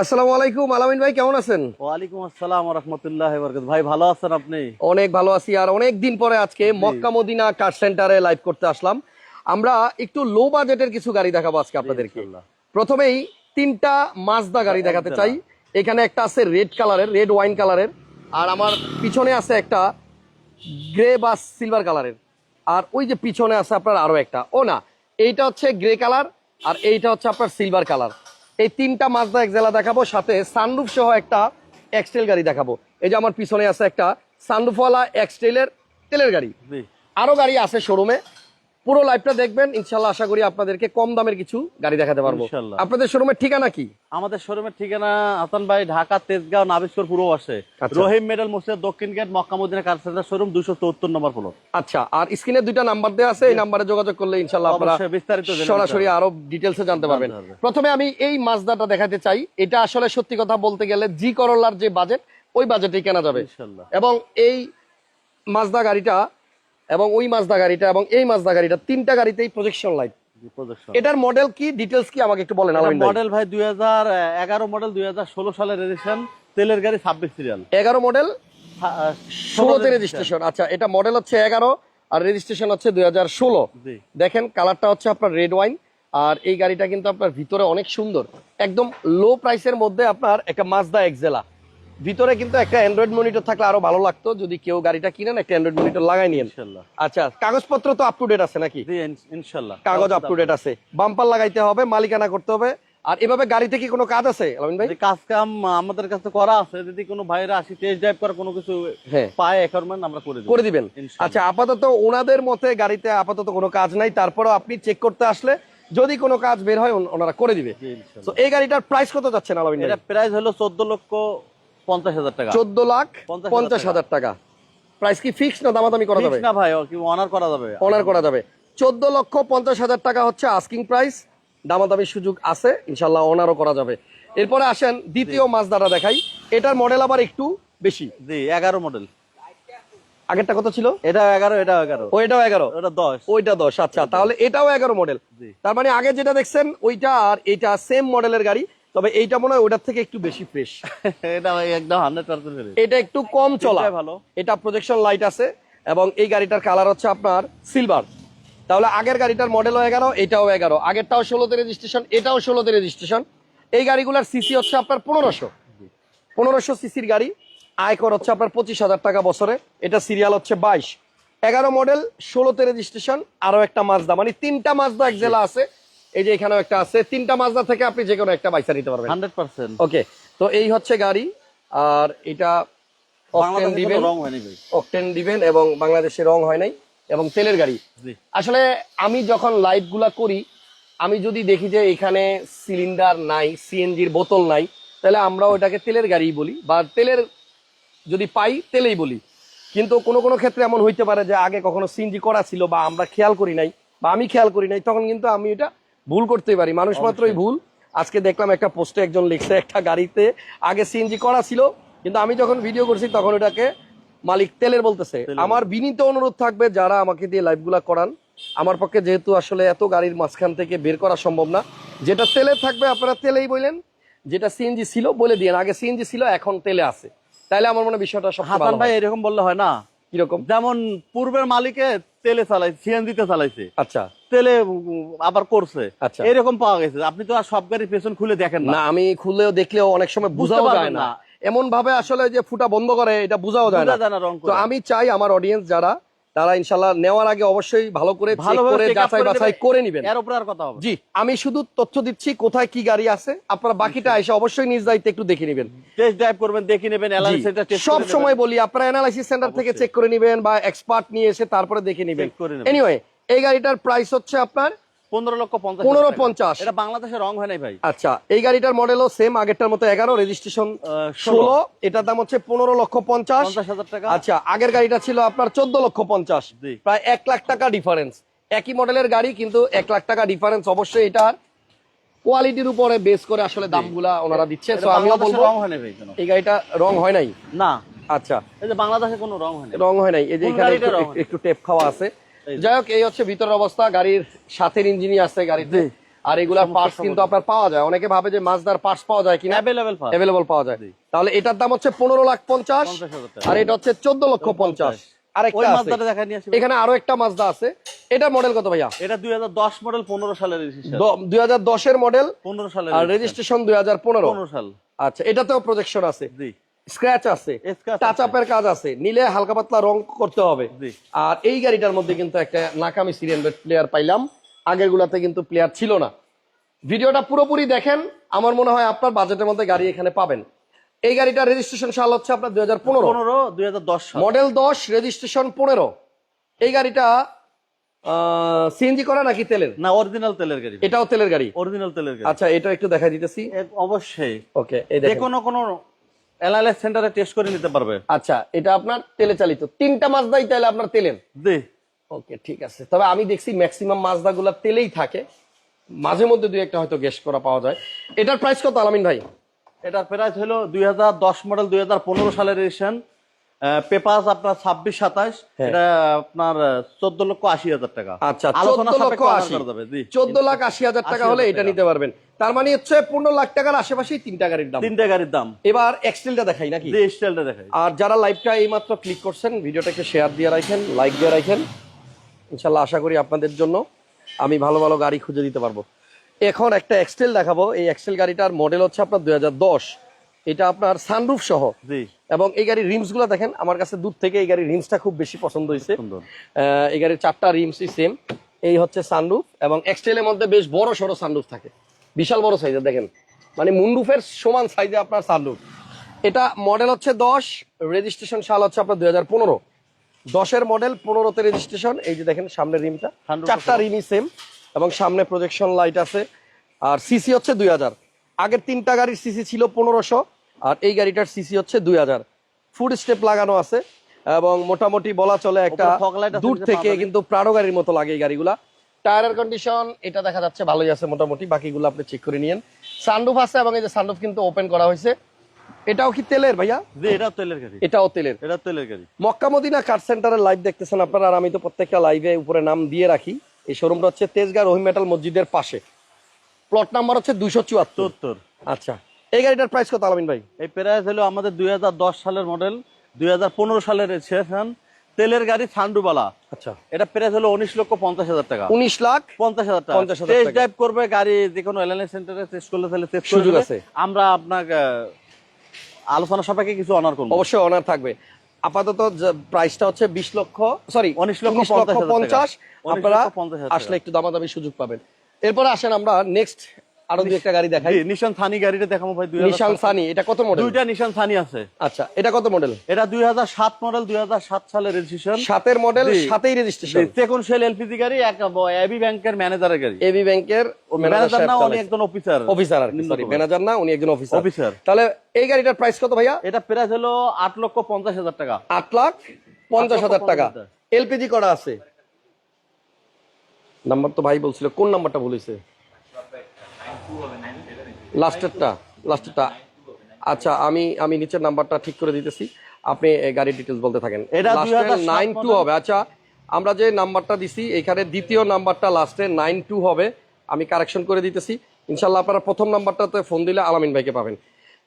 আসসালামু আলাইকুম আলামিন ভাই কেমন আছেন? ওয়ালাইকুম আসসালাম রহমতুল্লাহ ভাই ভালো আছেন আপনি? অনেক ভালো আছি আর অনেক দিন পরে আজকে মক্কা মদিনা কার সেন্টারে লাইভ করতে আসলাম। আমরা একটু লো বাজেটের কিছু গাড়ি দেখাবো আজকে আপনাদেরকে। প্রথমেই তিনটা মাজদা গাড়ি দেখাতে চাই। এখানে একটা আছে রেড কালারের রেড ওয়াইন কালারের আর আমার পিছনে আছে একটা গ্রে বা সিলভার কালারের আর ওই যে পিছনে আছে আপনার আরও একটা। ও না এইটা হচ্ছে গ্রে কালার আর এইটা হচ্ছে আপনার সিলভার কালার এই তিনটা মাজদা জেলা দেখাবো সাথে সানরুফ সহ একটা এক্সটেল গাড়ি দেখাবো। এই যে আমার পিছনে আছে একটা সানরুফওয়ালা এক্সটেলের তেলের গাড়ি। আরও গাড়ি আছে শোরুমে পুরো লাইভটা দেখবেন ইনশাল্লাহ আশা করি আপনাদেরকে কম দামের কিছু গাড়ি দেখাতে পারব। আপনাদের শোরুমের ঠিকানা কি? আমাদের শোরুমের ঠিকানা হাসান ভাই ঢাকা তেজগাঁও নাবিস্কর পুরো আসে। রহিম মেডেল মসজিদ দক্ষিণ gate Mecca Medina car centre showroom দুশো চৌত্তর নম্বর ফ্লোর আচ্ছা আর স্ক্রিনে দুইটা নাম্বার দেওয়া আছে এই নাম্বারে যোগাযোগ করলে ইনশাল্লাহ আপনারা বিস্তারিত সরাসরি আরও ডিটেলসে জানতে পারবেন। প্রথমে আমি এই মাজদাটা দেখাতে চাই। এটা আসলে সত্যি কথা বলতে গেলে জি করলার যে বাজেট ওই বাজেটেই কেনা যাবে। এবং এই মাজদা গাড়িটা এবং ওই মাজদা গাড়িটা এবং এই মাজদা গাড়িটা তিনটা গাড়িতেই প্রজেকশন লাইট এটার মডেল কি? ডিটেলস কি? আমাকে একটু বলেন আলামিন ভাই। মডেল ভাই দুই হাজার এগারো মডেল দুই হাজার ষোলো সালের রেজিস্ট্রেশন তেলের গাড়ি ছাব্বিশ সিরিয়াল এগারো মডেল ষোলোতে রেজিস্ট্রেশন আচ্ছা এটা মডেল হচ্ছে এগারো আর রেজিস্ট্রেশন হচ্ছে দুই হাজার ষোলো। জি। দেখেন কালারটা হচ্ছে আপনার রেড ওয়াইন আর এই গাড়িটা কিন্তু আপনার ভিতরে অনেক সুন্দর। একদম লো প্রাইসের মধ্যে আপনার একটা মাজদা এক্সেলা ভিতরে কিন্তু একটা অ্যান্ড্রয়েড মনিটর থাকলে আরও ভালো লাগতো। যদি কেউ গাড়িটা কিনেন একটা অ্যান্ড্রয়েড মনিটর লাগাই নিন আচ্ছা কাগজপত্র তো আপ টু ডেট আছে নাকি ইনশাল্লাহ। কাগজ আপ টু ডেট আছে। বাম্পার লাগাইতে হবে মালিকানা করতে হবে। আর এভাবে গাড়িতে কি কোনো কাজ আছে আলামিন ভাই? কাজ কাম আমাদের কাছে করা আছে। যদি কোনো ভাইরা আসি টেস্ট ড্রাইভ করে কোনো কিছু হ্যাঁ। পায় একারমেন্ট আমরা করে করে দিবেন। আচ্ছা আপাতত ওনাদের মতে গাড়িতে আপাতত কোনো কাজ নাই। তারপরেও আপনি চেক করতে আসলে যদি কোনো কাজ বের হয় ওনারা করে দিবে। তো এই গাড়িটার প্রাইস কত যাচ্ছেন আলামিন এটা প্রাইস হলো চোদ্দ লক্ষ পঞ্চাশ হাজার টাকা। চোদ্দ লাখ পঞ্চাশ হাজার টাকা। প্রাইস কি ফিক্স না দামাদামি করা যাবে? না ভাই অনার করা যাবে? অনার করা যাবে। চোদ্দ লক্ষ পঞ্চাশ হাজার টাকা হচ্ছে আস্কিং প্রাইস দামাদামির সুযোগ আছে ইনশাল্লাহ অনারও করা যাবে। এরপরে আসেন দ্বিতীয় মাছদারা দেখাই। এটার মডেল আবার একটু বেশি। জি এগারো মডেল আগেরটা কত ছিল? এটা এগারো এটা এগারো। ও এটাও এগারো? ওটা দশ। ওইটা দশ আচ্ছা তাহলে এটাও এগারো মডেল তার মানে আগে যেটা দেখছেন ওইটা আর এটা সেম মডেলের গাড়ি। তবে এইটা মনে হয় ওটার থেকে একটু বেশি ফ্রেশ এটা একদম হান্ড্রেড পার্সেন্ট এটা একটু কম চলা। ভালো। এটা প্রজেকশন লাইট আছে এবং এই গাড়িটার কালার হচ্ছে আপনার সিলভার তাহলে আগের গাড়িটার মডেলও এগারো এটাও এগারো। আগেরটাও ষোলোতে রেজিস্ট্রেশন এটাও ষোলোতে রেজিস্ট্রেশন এই গাড়িগুলোর সিসি হচ্ছে আপনার পনেরোশো। পনেরোশো সিসির গাড়ি। আয়কর হচ্ছে আপনার পঁচিশ হাজার টাকা বছরে। এটা সিরিয়াল হচ্ছে বাইশ। এগারো মডেল ষোলোতে রেজিস্ট্রেশন আরও একটা মাজদা মানে তিনটা মাজদা এক জেলা আছে। এই যে এখানেও একটা আছে। তিনটা মাজদা থেকে আপনি যে কোনো একটা বাইসা নিতে পারবেন। Hundred percent. ওকে তো এই হচ্ছে গাড়ি আর এটা অকটেন দিবেন। রং হয়নি অকটেন দিবেন এবং বাংলাদেশে রং হয় নাই এবং তেলের গাড়ি। আসলে আমি যখন লাইভগুলা করি আমি যদি দেখি যে এখানে সিলিন্ডার নাই সিএনজির বোতল নাই তাহলে আমরা ওটাকে তেলের গাড়ি বলি বা তেলের যদি পাই তেলেই বলি। কিন্তু কোনো কোনো ক্ষেত্রে এমন হইতে পারে যে আগে কখনো সিএনজি করা ছিল বা আমরা খেয়াল করি নাই বা আমি খেয়াল করি নাই তখন কিন্তু আমি এটা ভুল করতে পারি। মানুষ মাত্রই ভুল। আজকে দেখলাম একটা পোস্টে একজন লিখছে একটা গাড়িতে। আগে সিএনজি করা ছিল কিন্তু আমি যখন ভিডিও করছি তখন ওটাকে মালিক তেলের বলতেছে। আমার বিনীত অনুরোধ থাকবে যারা আমাকে দিয়ে লাইভগুলা করান। আমার পক্ষে যেহেতু আসলে এত গাড়ির মাঝখান থেকে বের করা সম্ভব না। যেটা তেলে থাকবে আপনারা তেলেই বললেন যেটা সিএনজি ছিল বলে দিয়েন। আগে সিএনজি ছিল এখন তেলে আছে। তাইলে আমার মনে হয় বিষয়টা সব ভাই এরকম বললে হয় না। কীরকম? যেমন পূর্বের মালিকে তেলে চালাইছে সিএনজিতে চালাইছে। আচ্ছা। তেলে আবার করছে। আচ্ছা। এরকম পাওয়া গেছে। আপনি তো আর সব গাড়ির পেছন খুলে দেখেন না। আমি খুলেও দেখলেও অনেক সময় বোঝাও যায় না। এমন ভাবে আসলে যে ফুটা বন্ধ করে এটা বোঝাও যায় না। তো আমি চাই আমার অডিয়েন্স যারা তারা ইনশাল্লাহ নেওয়ার আগে অবশ্যই ভালো করে ভালো করে যাচাই বাছাই করে নেবেন। এর উপর আর কথা হবে জি আমি শুধু তথ্য দিচ্ছি কোথায় কি গাড়ি আছে আপনারা বাকিটা এসে অবশ্যই নিজ দায়িত্বে একটু দেখে নেবেন। টেস্ট ড্রাইভ করবেন দেখে নেবেন সব সময় বলি আপনারা অ্যানালাইসিস সেন্টার থেকে চেক করে নেবেন বা এক্সপার্ট নিয়ে এসে তারপরে দেখে নেবেন। এনিওয়ে এই গাড়িটার প্রাইস হচ্ছে আপনার পনেরো লক্ষ পঞ্চাশ পনেরো পঞ্চাশ। এটা বাংলাদেশে রং হয় নাই ভাই। আচ্ছা এই গাড়িটার মডেলও সেম আগেরটার মতো এগারো রেজিস্ট্রেশন ষোলো। এটার দাম হচ্ছে পনেরো লক্ষ পঞ্চাশ। হাজার টাকা। আচ্ছা আগের গাড়িটা ছিল আপনার চোদ্দ লক্ষ পঞ্চাশ। প্রায় এক লাখ টাকা ডিফারেন্স একই মডেলের গাড়ি কিন্তু এক লাখ টাকা ডিফারেন্স অবশ্যই এটার কোয়ালিটির উপরে বেস করে আসলে দামগুলা ওনারা দিচ্ছে। তো আমিও বাংলাদেশে বলব রং হয় নাই ভাই এই গাড়িটা রং হয় নাই? না। আচ্ছা। এই যে বাংলাদেশে কোনো রং হয় নাই। রং হয় নাই। এই যে এখানে একটু- টেপ খাওয়া আছে। যাই হোক এই হচ্ছে ভিতরের অবস্থা। গাড়ির সাথের ইঞ্জিনই আছে গাড়িতে। আর এগুলার পার্টস কিন্তু আপনার পাওয়া যায়। অনেকে ভাবে যে মাজদার পার্টস পাওয়া যায় কিনা। অ্যাভেলেবেল অ্যাভেলেবল পাওয়া যায়। তাহলে এটার দাম হচ্ছে পনেরো লাখ পঞ্চাশ। আর এটা হচ্ছে চোদ্দ লক্ষ পঞ্চাশ। আরেকটা এখানে আরও একটা মাজদা আছে। এটা মডেল কত ভাইয়া? এটা দুই হাজার দশ মডেল পনেরো সালের রেজিস্ট্রেশন দুই হাজার দশের মডেল পনেরো সালের আর রেজিস্ট্রেশন দুই হাজার পনেরো। পনেরো সাল। আচ্ছা এটাতেও প্রজেকশন আছে। জি। স্ক্র্যাচ আছে টাচ আপের কাজ আছে নিলে হালকা পাতলা রং করতে হবে। আর এই গাড়িটার মধ্যে কিন্তু একটা নাকামি সিরিয়াল প্লেয়ার পাইলাম। আগের গুলাতে কিন্তু প্লেয়ার ছিল না। ভিডিওটা পুরোপুরি দেখেন আমার মনে হয় আপনার বাজেটের মধ্যে গাড়ি এখানে পাবেন। এই গাড়িটার রেজিস্ট্রেশন সাল হচ্ছে আপনার দুই হাজার পনেরো। পনেরো দুই হাজার দশ মডেল দশ রেজিস্ট্রেশন পনেরো। এই গাড়িটা সিএনজি করা নাকি তেলের? না অরিজিনাল তেলের গাড়ি। এটাও তেলের গাড়ি। অরিজিনাল তেলের গাড়ি। আচ্ছা এটা একটু দেখা দিতেছি। অবশ্যই। ওকে এই যে কোনো কোনো এনআইএস সেন্টারে টেস্ট করে নিতে পারবে। আচ্ছা এটা আপনার তেলে চালিত। তিনটা মাছদাই তাহলে আপনার তেলের? জি। ওকে ঠিক আছে। তবে আমি দেখছি ম্যাক্সিমাম মাছদাগুলো তেলেই থাকে। মাঝে মধ্যে দুই একটা হয়তো গ্যাস করা পাওয়া যায়। এটার প্রাইস কত আলামিন ভাই? এটার প্রাইস হলো দুই হাজার দশ মডেল দুই হাজার পনেরো সালের রেজিস্ট্রেশন পেপার আপনার ছাব্বিশ সাতাশ হ্যাঁ। এটা আপনার চোদ্দ লক্ষ আশি হাজার টাকা। আচ্ছা চোদ্দ লক্ষ আশি। চোদ্দ লাখ আশি হাজার টাকা হলে এটা নিতে পারবেন। তার মানে হচ্ছে পনেরো লাখ টাকার আশেপাশেই তিনটা গাড়ির দাম। তিনটে গাড়ির দাম। এবার এক্সটেলটা দেখাই নাকি? যে স্টাইলটা দেখাই। আর যারা লাইভটা এই মাত্র ক্লিক করছেন ভিডিওটাকে শেয়ার দিয়ে রাখেন লাইক দিয়ে রাখেন ইনশাল্লাহ আশা করি আপনাদের জন্য আমি ভালো ভালো গাড়ি খুঁজে দিতে পারব। এখন একটা এক্সটেল দেখাবো। এই এক্সটেল গাড়িটার মডেল হচ্ছে আপনার দুই হাজার দশ। এটা আপনার সানরুফ সহ। জি। এবং এই গাড়ির রিমসগুলো দেখেন আমার কাছে দূর থেকে এই গাড়ির রিমসটা খুব বেশি পছন্দ হয়েছে। এই গাড়ির চারটা রিমসই সেম এই হচ্ছে সানরুফ এবং এক্সটেলের মধ্যে বেশ বড় সড়ো সানরুফ থাকে। বিশাল বড় সাইজের দেখেন। মানে মুন্ডুফের সমান সাইজে আপনার সানরুফ এটা মডেল হচ্ছে দশ রেজিস্ট্রেশন সাল হচ্ছে আপনার দুই হাজার পনেরো। দশের মডেল পনেরোতে রেজিস্ট্রেশন এই যে দেখেন সামনের রিমটা চারটা রিমই সেম এবং সামনে প্রজেকশন লাইট আছে। আর সিসি হচ্ছে দুই হাজার। আগের তিনটা গাড়ির সিসি ছিল পনেরোশো। আর এই গাড়িটার সিসি হচ্ছে দুই হাজার। ফুড স্টেপ লাগানো আছে এবং মোটামুটি বলা চলে একটা দূর থেকে কিন্তু প্রাড়ো গাড়ির মতো লাগে এই গাড়িগুলা। টায়ারের কন্ডিশন এটা দেখা যাচ্ছে ভালোই আছে মোটামুটি বাকিগুলো আপনি চেক করে নিয়েন। সানরুফ আছে এবং এই যে সানরুফ কিন্তু ওপেন করা হয়েছে। এটাও কি তেলের ভাইয়া? জি এটা তেলের গাড়ি। এটাও তেলের। এটা তেলের গাড়ি। মক্কা মদিনা কার সেন্টারের লাইভ দেখতেছেন আপনারা আর আমি তো প্রত্যেকটা লাইভে উপরে নাম দিয়ে রাখি। এই শোরুমটা হচ্ছে তেজগাঁ রহিম মেটাল মসজিদের পাশে। প্লট নাম্বার হচ্ছে দুইশো চুয়াত্তর। আচ্ছা। এই গাড়িটার প্রাইস কত আলমিন ভাই? এই প্রাইস হলো আমাদের দুই সালের মডেল দুই সালের রেজিস্ট্রেশন তেলের গাড়ি সান্ডুবালা। আচ্ছা। এটা প্রাইস হলো উনিশ লক্ষ পঞ্চাশ হাজার টাকা। উনিশ লাখ পঞ্চাশ হাজার টাকা। 50,000 টেস্ট ড্রাইভ করবে গাড়ি যে কোনো এলএনএস সেন্টারে টেস্ট করলে তাহলে টেস্ট সুযোগ আছে। আমরা আপনাকে আলোচনা সাপেক্ষে কিছু অনার করব। অবশ্যই অনার থাকবে। আপাতত প্রাইসটা হচ্ছে বিশ লক্ষ সরি 19 লক্ষ লক্ষ 50 হাজার পঞ্চাশ আপনারা লক্ষ 50 হাজার টাকা। আসলে একটু দামাদামি সুযোগ পাবেন। এরপরে আসেন আমরা নেক্সট আরও দুই একটা গাড়ি দেখাই। নিশান সানি গাড়িটা দেখাবো ভাই নিশান সানি এটা কত মডেল দুইটা নিশান সানি আছে। আচ্ছা এটা কত মডেল এটা দুই হাজার সাত মডেল দুই হাজার সাত সালের রেজিস্ট্রেশন সাতের মডেল। সাতেই রেজিস্ট্রেশন সেকেন্ড সেল এলপিজি গাড়ি এক এবি ব্যাংকের ম্যানেজারের গাড়ি। এবি ব্যাংকের ম্যানেজার না উনি একজন অফিসার অফিসার আর সরি ম্যানেজার না উনি একজন অফিসার অফিসার তাহলে এই গাড়িটার প্রাইস কত ভাইয়া? এটা প্রাইস হলো আট লক্ষ পঞ্চাশ হাজার টাকা। আট লাখ পঞ্চাশ হাজার টাকা। এলপিজি করা আছে। নাম্বার তো ভাই বলছিল কোন নাম্বারটা বলেছে লাস্টেরটা লাস্টেরটা। আচ্ছা আমি আমি নিচের নাম্বারটা ঠিক করে দিতেছি। আপনি গাড়ির ডিটেলস বলতে থাকেন। এটা নাইন টু হবে। আচ্ছা আমরা যে নাম্বারটা দিছি এখানে দ্বিতীয় নাম্বারটা লাস্টে নাইন টু হবে। আমি কারেকশন করে দিতেছি। ইনশাল্লাহ আপনারা প্রথম নাম্বারটাতে ফোন দিলে আলামিন ভাইকে পাবেন।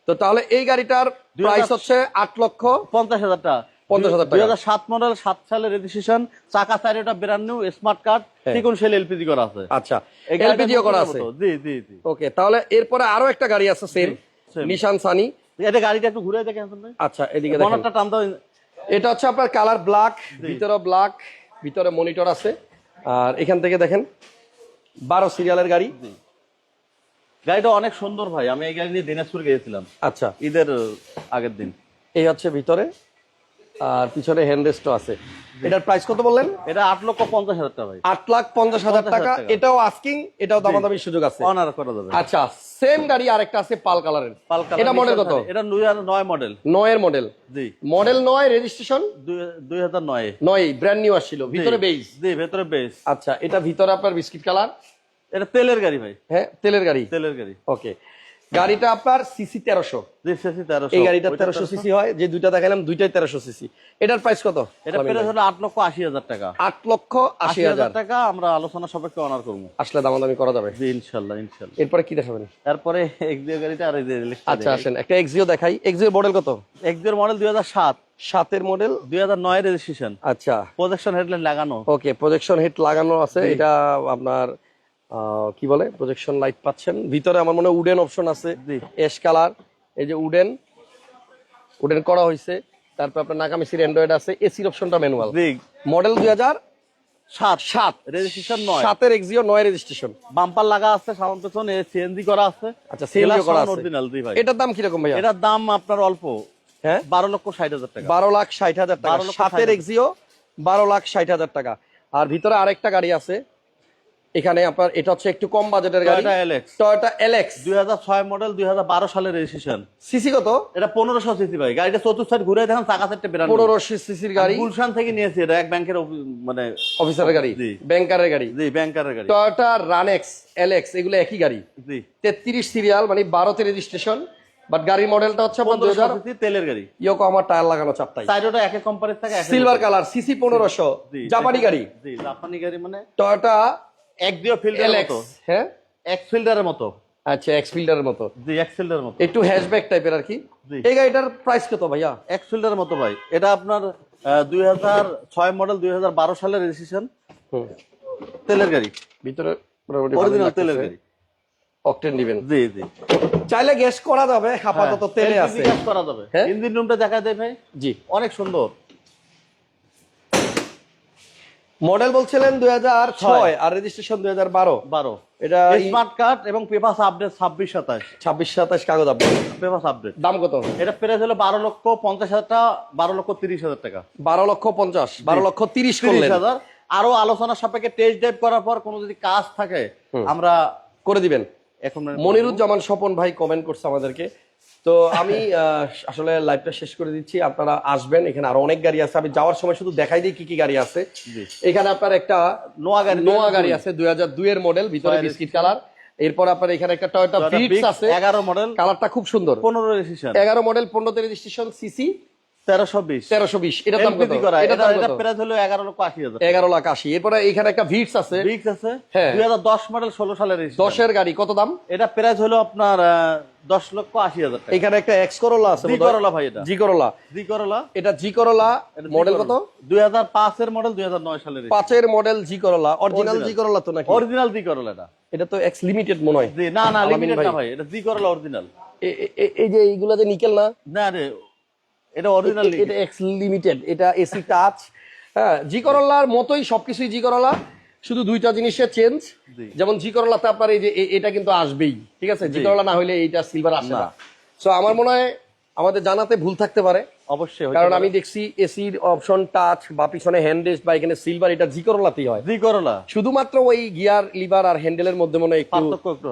তো তাহলে এই গাড়িটার প্রাইস হচ্ছে আট লক্ষ পঞ্চাশ হাজার টাকা। 50,000 টাকা। দুই হাজার সাত মডেল সাত সালের রেজিস্ট্রেশন চাকা চারিটা brand new smart card. Sale LPG করা আছে। আচ্ছা এলপিজিও করা আছে? জি জি জি। ওকে তাহলে এরপরে আরও একটা গাড়ি আছে সেম নিশান সানি এটা গাড়িটা একটু ঘুরে দেখেন আচ্ছা এদিকে দেখেন। টান দাও এটা হচ্ছে আপনার কালার ব্ল্যাক ভিতরে ব্ল্যাক ভিতরে মনিটর আছে। আর এখান থেকে দেখেন বারো সিরিয়ালের গাড়ি। গাড়িটা অনেক সুন্দর ভাই আমি এই গাড়ি নিয়ে দিনাজপুর গিয়েছিলাম। আচ্ছা। ঈদের আগের দিন। এই হচ্ছে ভিতরে। আর পিছনে হ্যান্ডরেস্টও আছে। এটার প্রাইস কত বললেন? এটা আট লক্ষ পঞ্চাশ হাজার টাকা ভাই। আট লাখ পঞ্চাশ হাজার টাকা। এটাও আস্কিং এটাও দামাদামির সুযোগ আছে। অনার করা যাবে। আচ্ছা সেম গাড়ি আরেকটা আছে পাল কালারের। পাল কালার এটা মডেল কত? এটা নয় মডেল নয়ের মডেল জি। মডেল নয় রেজিস্ট্রেশন দুই হাজার নয়। নয় ব্র্যান্ড নিউ আসছিল। ভিতরে বেইজ জি ভেতরে বেশ আচ্ছা এটা ভিতরে আপনার বিস্কিট কালার এটা তেলের গাড়ি ভাই। হ্যাঁ তেলের গাড়ি। তেলের গাড়ি। ওকে গাড়িটা আপনার সিসি তেরোশো। এই গাড়িটা তেরোশো সিসি হয় যে দুইটা দেখালাম দুইটাই তেরোশো সিসি এটার প্রাইস কত? এটা প্রাইস হলো আট লক্ষ আশি হাজার টাকা। আট লক্ষ আশি হাজার টাকা আমরা আলোচনা সাপেক্ষে অনার করব। আসলে দামাদামি করা যাবে। ইনশাল্লাহ ইনশাল্লাহ। এরপরে কি দেখাবেন? তারপরে এক্সিও গাড়িটা আর আচ্ছা আসেন একটা এক্সিও দেখাই। এক্সিও মডেল কত? এক্সিওর মডেল দুই হাজার সাত। সাতের মডেল দুই হাজার নয় রেজিস্ট্রেশন আচ্ছা। প্রজেকশন হেডলাইট লাগানো। ওকে প্রজেকশন হিট লাগানো আছে। এটা আপনার কি বলে? প্রজেকশন লাইট পাচ্ছেন। ভিতরে আমার মনে হয় উডেন অপশন আছে। এস কালার এই যে উডেন উডেন করা হয়েছে। তারপর আপনার নাকামিসির অ্যান্ড্রয়েড আছে। এসির অপশনটা ম্যানুয়াল মডেল দুই হাজার সাত। সাত। রেজিস্ট্রেশন নয়। সাতের এক্সিও নয় রেজিস্ট্রেশন বাম্পার লাগা আছে সামন পেছনে সিএনজি করা আছে। আচ্ছা সিএনজি করা আছে। অরিজিনাল জি ভাই। এটার দাম কীরকম ভাইয়া? এটার দাম আপনার অল্প। হ্যাঁ? বারো লক্ষ ষাট হাজার টাকা। বারো লাখ ষাট হাজার টাকা। 12 সাতের এক্সিও বারো লাখ ষাট হাজার টাকা। আর ভিতরে আরেকটা গাড়ি আছে। এখানে আপনার এটা হচ্ছে একটু কম বাজেটের গাড়ি। টয়োটা এলএক্স টয়োটা এলএক্স দুই হাজার ছয় মডেল দুই হাজার বারো সালের রেজিস্ট্রেশন সিসি কত? এটা পনেরোশো সিসি ভাই। গাড়িটা চতুর্থ সাইড ঘুরে দেখেন চাকা সেটটা বেরানো পনেরো সিসির গাড়ি। গুলশান থেকে নিয়েছি এটা এক ব্যাংকের মানে অফিসারের গাড়ি জি। ব্যাংকারের গাড়ি। জি ব্যাংকারের গাড়ি। টয়োটা রানেক্স এলএক্স এগুলো একই গাড়ি। জি। তেত্রিশ সিরিয়াল মানে বারোতে রেজিস্ট্রেশন বাট গাড়ির মডেলটা হচ্ছে আপনার তেলের গাড়ি। ইয়োকো আমার টায়ার লাগানো চারটাই সাইডটা এক এক কোম্পানির থেকে সিলভার কালার সিসি পনেরোশো। জি, জাপানি গাড়ি। জি জাপানি গাড়ি মানে টয়োটা এক দিও এলএক্স মতো। হ্যাঁ? এক ফিল্ডারের মতো। আচ্ছা এক্স ফিল্ডারের মতো। জি এক ফিল্ডারের মতো। একটু হ্যাশব্যাক টাইপের আর কি। এই গাড়িটার প্রাইস কত ভাইয়া? এক ফিল্ডারের মতো ভাই। এটা আপনার দুই ছয় মডেল দুই হাজার বারো সালের রেজিস্ট্রেশন তেলের গাড়ি। ভিতরে মোটামুটি অরিজিনাল তেলের গাড়ি। অকটেন দিবেন। জি জি। চাইলে গ্যাস করা যাবে আপাতত তেলে আছে। গ্যাস করা যাবে। হ্যাঁ? ইঞ্জিন রুমটা দেখা দেয় ভাই। জি। অনেক সুন্দর। মডেল বলছিলেন দুই হাজার ছয় আর রেজিস্ট্রেশন দুই হাজার বারো। বারো। এটা স্মার্ট কার্ড এবং পেপার আপডেট ছাব্বিশ সাতাশ। ছাব্বিশ সাতাশ কাগজ আপডেট পেপাস আপডেট দাম কত? এটা প্রাইস হলো বারো লক্ষ পঞ্চাশ হাজার টাকা বারো লক্ষ তিরিশ হাজার টাকা। বারো লক্ষ পঞ্চাশ বারো লক্ষ তিরিশ তিরিশ হাজার। আরও আলোচনা সাপেক্ষে টেস্ট ড্রাইভ করার পর কোনো যদি কাজ থাকে আমরা করে দিবেন। এখন মনিরুজ্জামান স্বপন ভাই কমেন্ট করছে আমাদেরকে। তো আমি আসলে লাইভটা শেষ করে দিচ্ছি। আপনারা আসবেন এখানে আরও অনেক গাড়ি আছে। আমি যাওয়ার সময় শুধু দেখাই দিই কি কি গাড়ি আছে। এখানে আপনার একটা নোয়া গাড়ি নোয়া গাড়ি আছে দুই হাজার দুই এর মডেল ভিতরে বিস্কিট কালার এরপর আপনার এখানে একটা টয়োটা ভিটস আছে। এগারো মডেল কালারটা খুব সুন্দর। পনেরো রেজিস্ট্রেশন এগারো মডেল পনেরোতে রেজিস্ট্রেশন সিসি দশের গাড়ি কত দাম? এটা প্রাইস হলো আপনার দশ লক্ষ আশি হাজার এখানে একটা এক্স করোলা আছে জি করলা ভাই এটা। জি করোলা জি করলা এটা জি করোলা মডেল কত? দুই হাজার পাঁচের মডেল দুই হাজার নয় সালের পাঁচের মডেল জি করোলা অরিজিনাল জি করোলা তো নাকি? অরিজিনাল জি করলা এটা। এটা তো এক্স লিমিটেড মনে হয়। না না লিমিটেড না ভাই। এটা জি করলা অরিজিনাল এই যে এইগুলা যে নিকেল না? না রে এটা অরিজিনাল এটা এক্স লিমিটেড এটা এসি টাচ হ্যাঁ জি করোলার মতোই সবকিছুই জি করোলা শুধু দুইটা জিনিসের চেঞ্জ যেমন জি করোলাতে আপনার এই যে এটা কিন্তু আসবেই ঠিক আছে? জি। করোলা না হলে এইটা সিলভার আসে। না। সো আমার মনে হয় আমাদের জানাতে ভুল থাকতে পারে। অবশ্যই কারণ আমি দেখছি এসির অপশন টাচ বা পিছনে হ্যান্ড রেস্ট বা এখানে সিলভার এটা জি করোলাতেই হয়। জি করলা। শুধুমাত্র ওই গিয়ার লিভার আর হ্যান্ডেলের মধ্যে মনে একটু।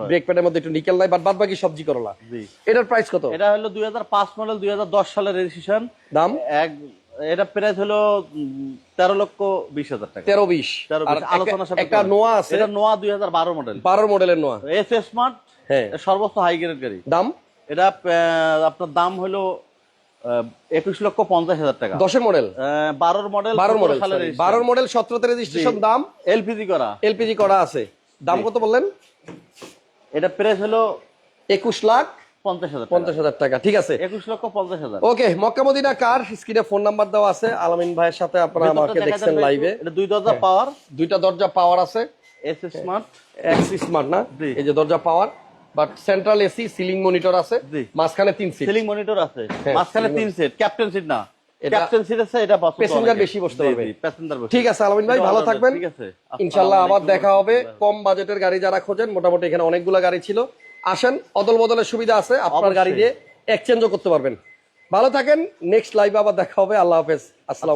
ব্রেক প্যাডের মধ্যে একটু নিকেল নাই বাট বাদ বাকি সব জি। করোলা এটার প্রাইস কত? এটা হলো দুই হাজার পাঁচ মডেল দুই হাজার দশ সালের রেজিস্ট্রেশন দাম? এক এটা প্রাইস হলো তেরো লক্ষ বিশ হাজার টাকা। তেরো বিশ। আলোচনা একটা- একটা নোয়া আছে? এটা নোয়া দুই হাজার বারো মডেল বারো মডেলের নোয়া। এস স্মার্ট হ্যাঁ। সর্বোচ্চ হাই গ্রেড গাড়ি। দাম? এটা আপনার দাম হলো একুশ লক্ষ পঞ্চাশ হাজার টাকা। দশের মডেল বারোর মডেল বারোর মডেল বারোর মডেল সতেরোতে রেজিস্ট্রেশন দাম? এলপিজি করা। এলপিজি করা আছে। দাম কত বললেন? এটা প্রাইস হলো একুশ লাখ পঞ্চাশ হাজার টাকা। ঠিক আছে। একুশ লক্ষ পঞ্চাশ হাজার। ওকে কার? স্ক্রিনে ফোন নাম্বার দেওয়া আছে। আলামিন ভাইয়ের সাথে আপনারা আমাকে দেখছেন লাইভে দুই দরজা পাওয়ার দুইটা দরজা পাওয়ার আছে। এস স্মার্ট এক্স স্মার্ট না? এই যে দরজা power but central AC ceiling monitor আছে মাঝখানে তিন সিট সিলিং মনিটর আছে। হ্যাঁ, মাঝখানে তিন সেট ক্যাপ্টেন সিট না। ক্যাপ্টেন সিট আছে এটা পছন্দ বেশি বসতে পারবে। জি, ঠিক আছে আলামিন ভাই ভালো থাকবেন। ঠিক আছে। ইনশাল্লাহ আবার দেখা হবে। কম বাজেটের গাড়ি যারা খোঁজেন মোটামুটি এখানে অনেকগুলো গাড়ি ছিল। আসেন অদল বদলের সুবিধা আছে আপনার গাড়ি দিয়ে এক্সচেঞ্জও করতে পারবেন। ভালো থাকেন নেক্সট লাইভে আবার দেখা হবে। আল্লাহ হাফেজ। আসসালাম